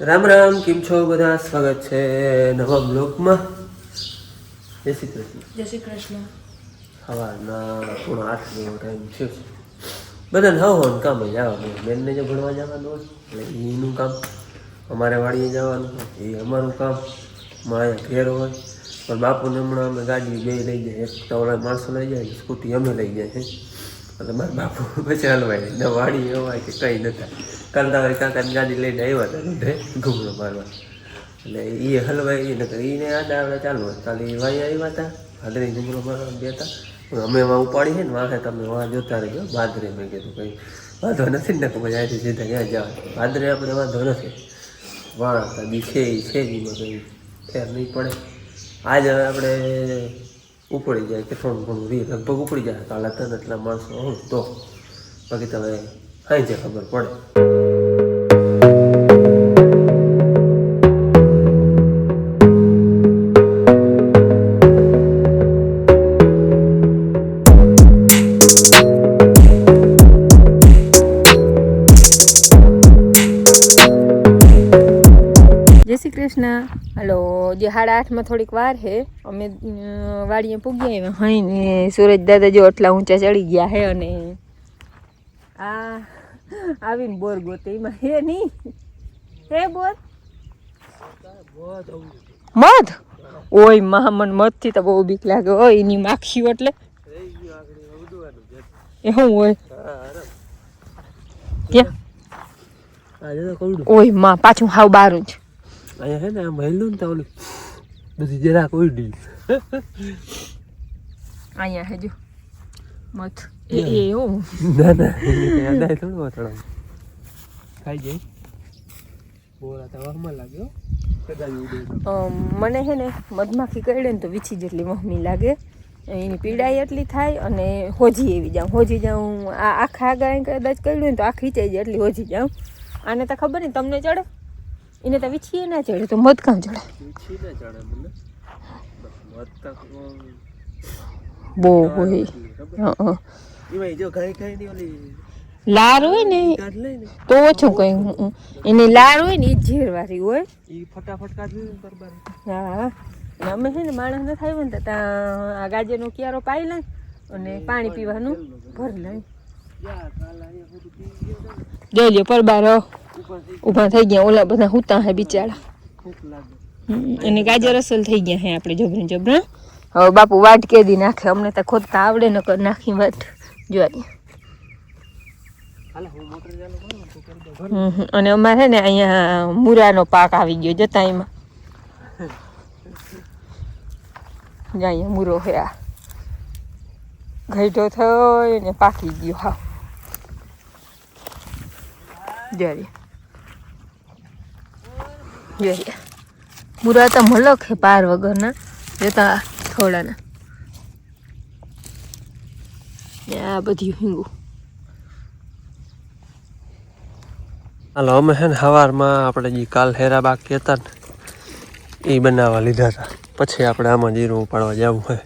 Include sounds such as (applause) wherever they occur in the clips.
રામ રામ કેમ છો બધા? સ્વાગત છે નવા બ્લોકમાં જય શ્રી કૃષ્ણ. જય શ્રી કૃષ્ણ. સવારના પૂર્ણ આઠ જેવો ટાઈમ છે. બધાને હવ ને કામ જ આવવાનું બેનને જો ભણવા જવાનું હોય એટલે એનું કામ. અમારે વાડીએ જવાનું હોય એ અમારું કામ. મારે ઘેર હોય. પણ બાપુને હમણાં અમે ગાડી બે લઈ જાય. એક તો માણસો લઈ જાય સ્કૂટી અમે લઈ જાય. છે મારા બાપુ પછી હલવાય ન વાડી હોય કે કંઈ નતા કરતા હોય કાકાની ગાડી લઈને આવ્યા હતા ને ઘૂમડો મારવા. એટલે એ હલવાય એ નકર એને આડા આવડે ચાલુ હોય કાલે એ વાઈ આવ્યા હતા ભાદરી ઘૂમડો મારવા બે હતા. અમે એમાં ઉપાડી છે ને વાંખે તમે વાં જોતા રહેજો. ભાદરે મેં કીધું કંઈ વાંધો નથી ને, નકર મજા આવી સીધા ત્યાં જાવ ભાદરે આપણે વાંધો નથી. વાણ હતા બી છે એ છે જ એમાં કંઈ. ફેર નહીં પડે. આજ હવે આપણે ઉપડી જાય કે થોડું ઘણું રી લગભગ ઉપડી જાય. કાલે તને એટલા માણસો હોય તો. બાકી તમે હાઈ જે ખબર પડે. કૃષ્ણ. હલો જે સાડા આઠમાં થોડીક વાર છે અમે વાડીએ પૂગી આવ્યા હઈ ને સુરજ દાદા જો આટલા ઊંચા ચડી ગયા હે અને આ આવીને બોર ગોતે. એમાં હે નહીં. હે બોર? મધ? ઓય મહામન મધથી તો બહુ બીક લાગે. હોય એની માખીઓ એટલે. એ શું હોય? ક્યાં? ઓયમાં પાછું હાવ બારું જ અહીંયા છે ને આ મહિલું ને તો ઓલું બધી જરાક ઉડી અહીંયા હે મત એ એ ઓ. ના ના યાદ થોડું વાતડા ખાઈ જાય. બોરા તો વહમાં લાગ્યો મને છે ને મધમાખી કરડે ને તો વીછી જેટલી મહમી લાગે. એની પીડાઈ એટલી થાય અને હોજી એવી જાઉં. હોજી જાઉં આ આખા ગાય કદાચ કરડ્યું ને તો આ ખીચાઈ જાય એટલી હોજી જાઉં. આને તો ખબર નહીં તમને ચડે? એને તો વીછી ના ચડે તો મધ કાં ચડે. મીઠી ના ચડે મને. બહુ હોય. હં, હં. એમાં જો ખાઈ ખાઈ ઓલી લાર હોય ને તો ઓછું કઈ. એની લાર હોય ને એ ઝેરવાળી હોય. એ ફટાફટ કાઢી હા અમે છે ને માણસ ન થાય ને તો ત્યાં આ ગાજરનો ક્યારો પાઈ લઈ અને પાણી પીવાનું ભરી લઈ. જોઈ લ્યો પરબાર ઊભા થઈ ગયા ઓલા બધા હુતા હે બિચારા. અને ગાજર અસલ થઈ ગયા હે આપણે જબરન જબરન હવે બાપુ વાટ કેદી નાખે અમને તો ખોદતા આવડે ન કર નાખી વાટ. જોઈ હાલે હું મોટર ચાલુ કરું ને તો કરી દો. ઘર હમ, હમ. અને અમારે ને અહીંયા મૂરાનો પાક આવી ગયો જતા એમાં અહીંયા મૂરો હે આ. ઘઈટો થયો ને પાકી ગયો હા. જરી જરી મૂરા તો મલક હે પાર વગરના. જતા થોડાના આ બધી હિંગું. હાલો, અમે છે ને સવારમાં આપણે જે કાલ હેરા બાકી હતા ને, એ બનાવવા લીધા હતા. પછી આપણે આમાં જીરું ઉપાડવા જવું હોય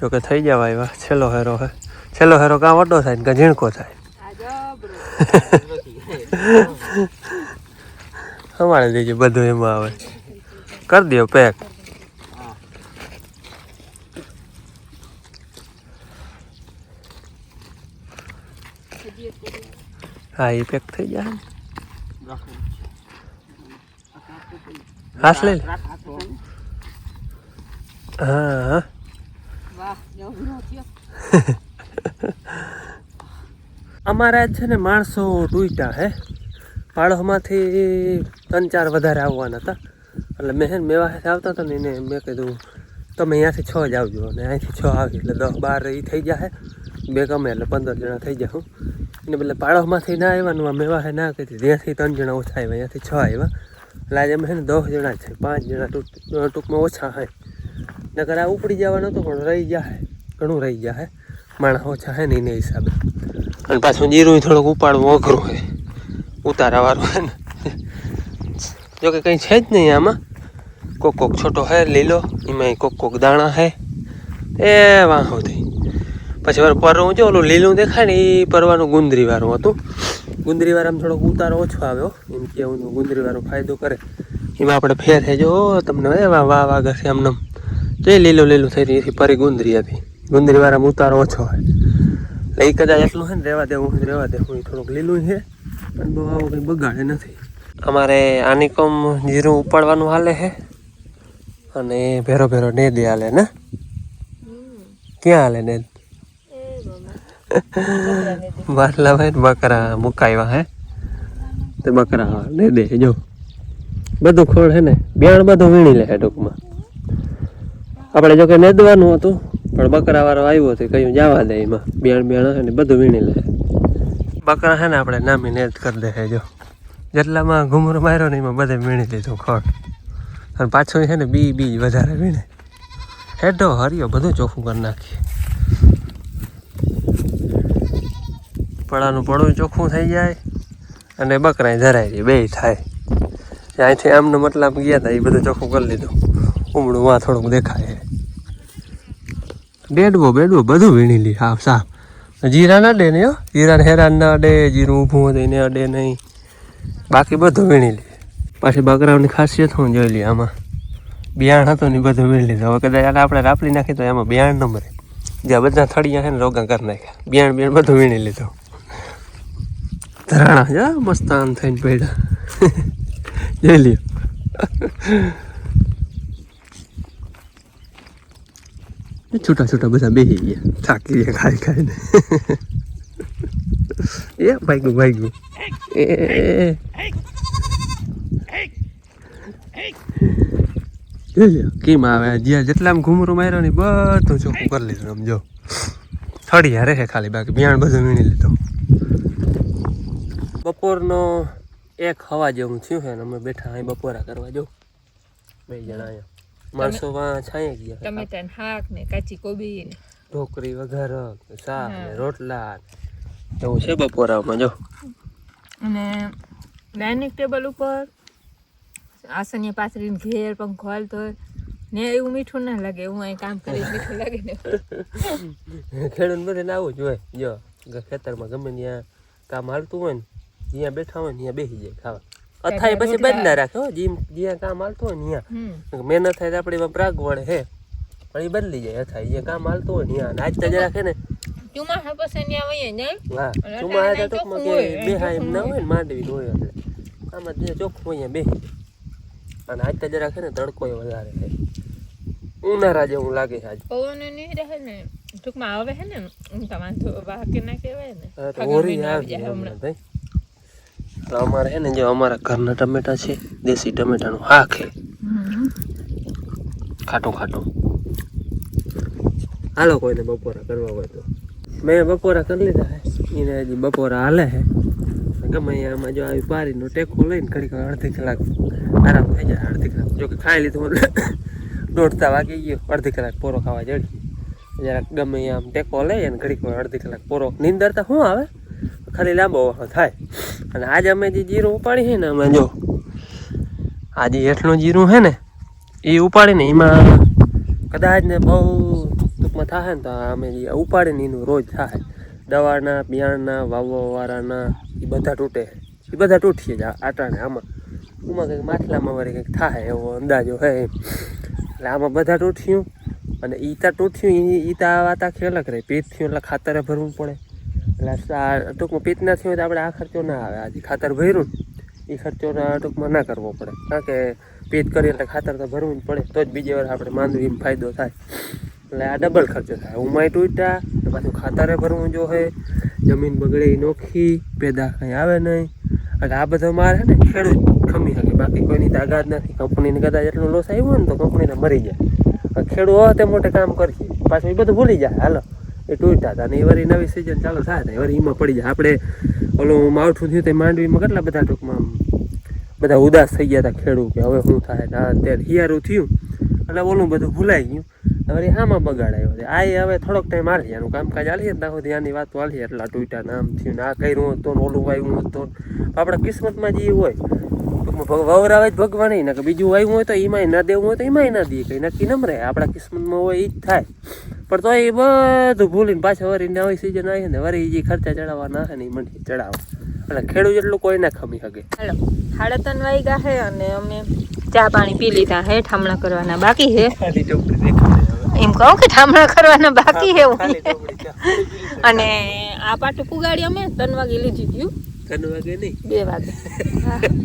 જોકે થઈ જવા એવા છેલ્લો હેરો હે છેલ્લો હેરો કાં વડો થાય ને કાં ઝીણકો થાય. અમારે દેજો બધું એમાં આવે કરી દો પેક હા એ પેક થઈ જાય ને. હાસ લઈ લે હા હા અમારા છે ને માણસો ટૂટા હે. પાડોમાંથી ત્રણ ચાર વધારે આવવાના હતા. એટલે મેં છે ને આવતા હતા ને એને મેં કીધું, તમે અહીંયાથી છ જ આવજો. અને અહીંથી છ આવી. એટલે દસ બાર એ થઈ જાય બે ગમે એટલે પંદર જણા થઈ હું. એને બદલે પાડોશમાંથી ના આવ્યાનું આ મેવા ના કીધી ત્યાંથી ત્રણ જણા ઓછા આવ્યા અહીંયાથી છ આવ્યા. એટલે આજે અમે દસ જણા છે. પાંચ જણા ટૂંક- ટૂંકમાં ઓછા હે. નકર આ ઉપડી જવાનું હતું પણ રહી જાય ઘણું રહી જાય માણસ ઓછા હે ને એને હિસાબે. અને પાછું જીરું થોડુંક ઉપાડવું અઘરું હોય. ઉતારાવાળું ને. જોકે કંઈ છે જ નહીં આમાં. કોક કોક છોટો હે, લીલો એમાં કોક કોક દાણા હે. એ વાંહો થઈ. પછી વાર પરવું જો ઓલું લીલું દેખાય ને એ પરવાનું ગુંદરીવાળું હતું. ગુંદરીવાળામાં થોડોક ઉતારો ઓછો આવ્યો. એમ કે ગુંદરીવાળો ફાયદો કરે. એમાં આપણે ફેર થઈ જો, તમને એવા વાહ વાગર છે આમને તો એ લીલું લીલું થઈ રહ્યું પરી ગુંદરી હતી ગુંદરીવાળામાં ઉતારો ઓછો હોય. એટલે એ કદાચ એટલું છે ને રહેવા દેવું રહેવા દેવું થોડુંક લીલું છે પણ બહુ આવું કંઈ બગાડે નથી. અમારે આની કોમ જીરું ઉપાડવાનું હાલે છે અને ભેરો ભેરો નેદે હાલે ને? ક્યાં હાલે ને બાટલા ભાઈ બકરા મુકાવ્યા હે? તે બકરા ને દે જો. બધું ખોળ હે ને બિયાણ બધું વીણી લે ટૂંકમાં. આપણે જો કે નેદવાનું હતું પણ બકરા વાળો આવ્યો હતો કયું જવા દે એમાં. બેણ બેણ અને બધું વીણી લે. બકરા છે ને આપણે નામી જ કરી દે જો. જેટલામાં ઘૂમરો માર્યો ને એમાં બધે વીણી લીધું ખોટ. અને પાછું છે ને બી બી વધારે વીણે. હેડો હરિયો, બધું ચોખ્ખું કરી નાખીએ. પડાનું પડું ચોખ્ખું થઈ જાય અને બકરાએ ધરાઈ રહી બે થાય. અહીંથી આમનો મતલબ ગયા હતા એ બધું ચોખ્ખું કરી લીધું. ઉમડું માં થોડુંક દેખાય બેડવો બેડવો, બધું વીણી લી. હા સાફ જીરા ના અડે નહીં હો. જીરાને હેરાન ના અડે જીરું ઊભું હોય તો એને અડે નહીં. બાકી બધું વીણી લે. પાછી બકરાઓની ખાસિયત હું જોઈ લઈએ આમાં. બિયાણ હતું ને બધું વીણી લીધું. હવે કદાચ આપણે રાપલી નાખી તો એમાં બિયાણ ન મરે. જ્યાં બધા થળિયા છે ને રોગા કરી નાખ્યા. બિયાણ બિયાણ બધું વીણી લીધું. ધરાણા જા મસ્ત આમ થઈને પડ્યા. (laughs) જોઈ લ્યો. છૂટા છૂટા બધા બેસી ગયા. થાકી ગયા, ખાઈ ખાઈને. એ ભાગ્યું ભાગ્યું. એ જોઈ લ્યો, કેમ આવે? જ્યાં જેટલા ઘૂમરો માર્યો ને બધું ચોખ્ખું કરી લીધું આમ, જો. થળી રહે ખાલી બાકી બિયાણ બધું વીણી લીધું. બપોરનો એક હવા જેવું થયું છે અમે બેઠા અહીં બપોરા કરવા, જો. બે જણા અહીંયા. માણસો માં છાંય ગયા ટમેટા શાક ને કાચી કોબી ને ઢોકરી વઘાર શાક ને રોટલા એવું છે બપોરામાં જો. અને ડાઇનિંગ ટેબલ ઉપર આસનીય પાથરીને ઘેર પંખો હાલતો હોય ને એવું મીઠું ના લાગે હું અહીં કામ કરી મીઠું લાગે ને. ખેડૂત બધે આવું જ હોય જો. ખેતરમાં ગમે ત્યાં કામ હાલતું હોય ને અહીંયા બેઠા હોય ને ત્યાં બેસી જાય ખાવા. અથાય પછી બંધ ના રાખે હો જીમ જ્યાં કામ હાલતું હોય ને ત્યાં મહેનત થાય તો આપણે એમાં પ્રાગ વળે હે. પણ એ બદલી જાય અથાય જ્યાં કામ હાલતું હોય ને ત્યાં આજ તો રાખે ને ચોમાસા પછી ત્યાં જાય. હા ટૂંકમાં કે એમ ના હોય. ને માંડવી હોય એટલે. આમાં જે ચોખ્ખું હોય બેસી અને આજ તો જરાક છે ને તડકો વધારે થાય ઉનાળા જેવું લાગે છે આજ. પવન નહીં રહે ને ટૂંકમાં આવે છે ને ના કહેવાય ને. હોરી જાય હમણાં ભાઈ તો અમારે છે ને જો અમારા ઘરના ટમેટા છે દેશી ટમેટાનું હાખે ખાટો ખાટું ખાટું. હાલો કોઈને બપોરા કરવા હોય તો. મેં બપોરા કરી લીધા છે એને હજી બપોરા હાલે છે ગમે આમાં જો આવી પારીનો ટેકો લઈને ઘડીક અડધી કલાક આરામ થઈ જાય અડધી કલાક. જો કે ખાઈ લીધું દોઢતા વાગી ગયો. અડધી કલાક પોરો ખાવા જડી જરાક ગમે આમ ટેકો લઈ અને ઘડીક અડધી કલાક પોરો. નીંદર તો શું આવે? ખાલી લાંબો વાળો થાય. અને આજે અમે જે જીરું ઉપાડી છે ને, અમે જો આજે હેઠનું જીરું છે ને, એ ઉપાડીને એમાં કદાચ ને બહુ ટૂંકમાં થાય ને તો અમે જે ઉપાડીને એનું રોજ થાય. દવાના, બિયાણના, વાવવાવાળાના એ બધા તૂટે. એ બધા તૂટીએ જ આટાણે આમાં. એમાં કંઈક માટલામાં વળી કંઈક થાય એવો અંદાજો હે એટલે આમાં બધા તૂટ્યું. અને ઈતા તૂટ્યું એ ઈતા વાતા અલગ રહે. પેટ થયું એટલે ખાતરે ભરવું પડે. એટલે આ ટૂંકમાં પેટ ના થયું તો આપણે આ ખર્ચો ના આવે. આજે ખાતર ભર્યું એ ખર્ચો ટૂંકમાં ના કરવો પડે. કારણ કે પીત કરીએ એટલે ખાતર તો ભરવું જ પડે. તો જ બીજી વાર આપણે માંડવીમાં ફાયદો થાય. એટલે આ ડબલ ખર્ચો થાય. ઉમાય તૂટ્યા તો પાછું ખાતરે ભરવું જો હે જમીન બગડે નોખી, પેદા કંઈ આવે નહીં. એટલે આ બધો મારે ને, ખેડૂત ખમી શકે. બાકી કોઈની તાકાત નથી. કંપનીને કદાચ એટલો લોસ આવ્યો ને તો કંપનીને મરી જાય. ખેડૂત તે મોટે કામ કરશે. પાછું એ બધું ભૂલી જાય. હાલો. એ તૂટ્યા હતા અને એ વળી નવી સિઝન ચાલુ થાય ને વળી એમાં પડી જાય. આપણે ઓલું માવઠું થયું તે માંડવીમાં કેટલા બધા ટૂંકમાં બધા ઉદાસ થઈ ગયા હતા ખેડૂત કે હવે શું થાય આ અત્યારે હિયારું થયું એટલે ઓલું બધું ભૂલાઈ ગયું. હવે આમાં બગાડાયો આવ્યો છે. આ એ હવે થોડોક ટાઈમ હાલી એનું કામકાજ હાલીએ ત્યાં સુધી આની વાતો હાલી એટલા તૂટ્યા નામ થયું આ કર્યું હતું ઓલું વાવ્યું હતું આપણે કિસ્મતમાં જે હોય. વવરાવે જ ભગવાન ને કે બીજું વાવ્યું હોય તો એમાંય ના દેવું હોય તો એમાંય ના દઈએ કંઈ નક્કી નમ રહે આપણા કિસ્મતમાં હોય એ જ થાય. પણ તો એ બધું ભૂલીને પાછા વરી નવી સિઝન આવી ને વળી જે ખર્ચા ચડાવવા ના હે ને એ મંડી ચડાવો. એટલે ખેડૂત જેટલું કોઈ ના ખમી શકે. હાલો સાડા ત્રણ વાગ્યા હે અને અમે ચા પાણી પી લીધા હે ઠામણા કરવાના બાકી હે. એમ કહું કે ઠામણા કરવાના બાકી ચા. અને આ પાટું પુગાડી અમે ત્રણ વાગે લીધી હતું ત્રણ વાગે નહીં. બે વાગે.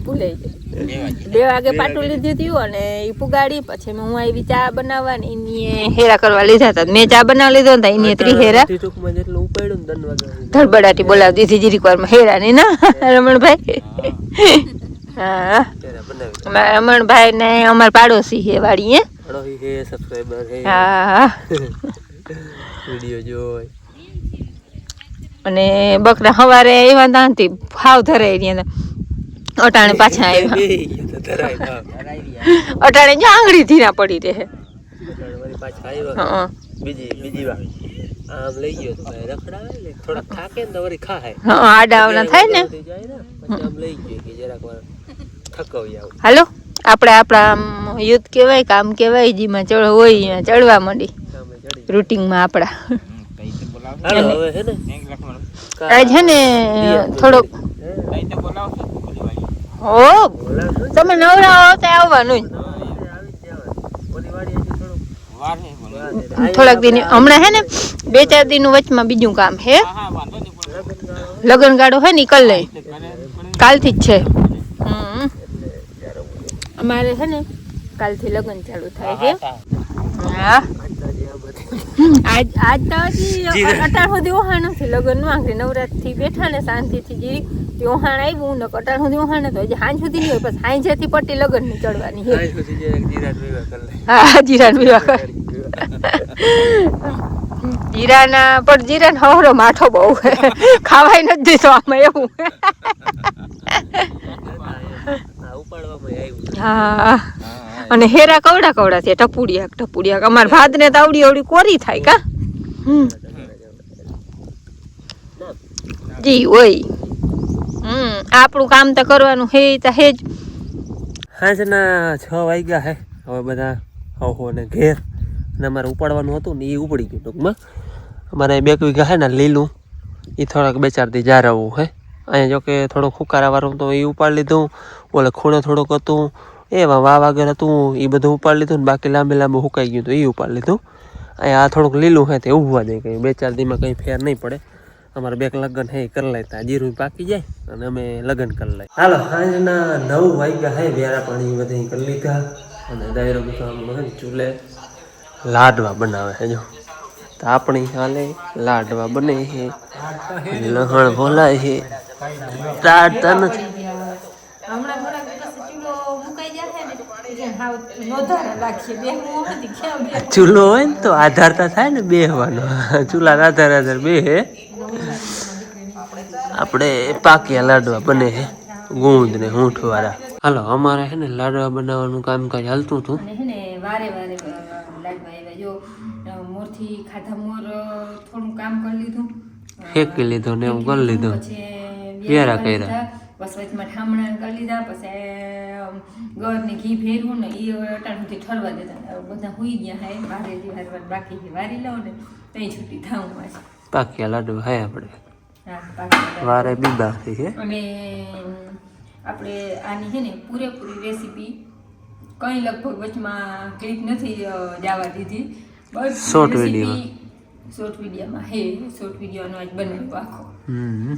ભૂલાઈ ગયું બે વાગે. પાટું લીધું હતું અને એ પુગાડી પછી હું આવી ચા બનાવવાની એની હેરા કરવા લીધા હતા. મેં ચા બનાવી લીધો ને એની ત્રી હેરા ટૂંકમાં જેટલું ઉપાડ્યું ને ત્રણ વાગે ધડબડાટી બોલાવી દીધી જીરી વારમાં. હેરા ની ના રમણભાઈ. હા. રમણભાઈ ને અમારા પાડોશી છે હે. સબસ્ક્રાઈબર હે હા. (laughs) વીડિયો જોઈ અને બકરા સવારે એવા ત્યાંથી ભાવ ધરાઈ રહ્યા અટાણે પાછા આવ્યા. (laughs) અટાણે જો આંગળી ધીરા પડી રહે. બીજી બીજી આમ લઈ ગયો તો રખડાવે ને થાકે ને તો વળી ખાય હં, આડાવના થાય ને? થઈ જાય ને પછી આમ લઈ ગયો કે જરાક વાર થકવી આવું. હાલો આપણે આપણા આમ યુદ્ધ કહેવાય કે આમ કહેવાય જેમાં ચડ હોય ચડવા માંડી. રૂટિંગમાં આપણા. છે ને? થોડોક. હે? તમે નવરા હો તો આવવાનું થોડુંક વાર છે. થોડાક દિન હમણાં હે ને બે ચાર દિન વચમાં બીજું કામ હે. લગન ગાડો હે ને ઈ કર લઈ કાલથી જ છે. હમ. અમારે છે ને કાલથી લગન ચાલુ થાય છે હા. આજ આજ તો હજી અટાણ સુધી ઓહાણ નથી. લગનનું નવરાતથી બેઠા ને શાંતિથી જીરી તે ઓહાણ આવ્યું ને અટાણ સુધી ઓહાણ તો હજી હાંજ સુધી નહીં હોય પછી હાંજેથી પટ્ટી લગનની ચડવાની. હા જીરાન વિવાહ કર. જીરાના પણ જીરાન હવરો માઠો બહુ ખાવાય નથી દેતો આમાં એવું. આવ્યું હા. અને હેરા કવડા કવડા છે ટપુડિયા ટપુડિયા અમાર ભાત ને તાવડી અવડી કોરી થાય કા? જી ઓય. હમ આપણું કામ તો કરવાનું હે તો હે જ. સાંજના છ વાગ્યા હે હવે બધા હો ને ઘેર. અને અમારે ઉપાડવાનું હતું ને એ ઉપડી ગયું ટૂંકમાં. અમારે બે વીઘા હે ને લીલું એ થોડાક બે ચાર દી જા રહવું હે. અહીંયા જો કે થોડુંક ફુકારાવાળું તો એ ઉપાડી લીધું ઓલે ખૂણે થોડુંક હતું એમાં વાવ આગળ હતું એ બધું ઉપાડી લીધું ને બાકી લાંબે લાંબુ હુકાઈ ગયું હતું એ ઉપાડી લીધું. અહીંયા આ થોડુંક લીલું હે તે ઉભવા દે કંઈ, બે ચાર દીમાં કંઈ ફેર નહીં પડે. અમારે બેક લગ્ન હે કરી લેતા. જીરું પાકી જાય અને અમે લગ્ન કરી લઈએ. હાલો, સાંજના નવ વાગ્યા હે, વ્યારા પાણી બધા કરી લીધા. અને દાયરો બધો ચૂલે લાડવા બનાવે હે જો. તો આપણી હાલે, લાડવા બને છે લહણ ભોલાય છે. તાડતા નથી હમણાં થોડાક દિવસ ચૂલો મુકાઈ જશે ને એટલે હાવ નોંધારા લાગશે બે હું હતી ક્યાં બે ચૂલો હોય ને તો આધારતા થાય ને બેહવાનો. ચૂલા આધાર આધાર બે આપણે પાક્યા લાડવા બને છે ગુંદ ને હૂંઠ વાળા હાલો અમારે છે ને લાડવા બનાવવાનું કામકાજ હાલતું હતું. વારે વારે લાડવા આવ્યા. જો મોરથી ખાધા મોર થોડું કામ કરી લીધું. ફેંકી લીધો ને એવું કરી લીધું. વેરા કર્યા. લીધા. વચમાં ઠામણા કરી લીધા પછી અમ, ગળ ને ઘી ભેરવું ને એ હવે અટાણ સુધી ઠરવા દેતા બધા હુઈ ગયા હે વારે જે વાર વાર બાકી વારી લઉં ને ત્યાં છૂટી થાઉં પાછી. પાકિયા લાડુ હે આપણે વારે બી બાકી છે અને આપણે આની છે ને પૂરેપૂરી રેસીપી કંઈ લગભગ વચમાં ક્લિપ નથી જવા દીધી. બસ વીડિયો. શોર્ટ વિડીયોમાં હે શોર્ટ વિડીયોનો આજ બનાવ્યો આખો. હમ.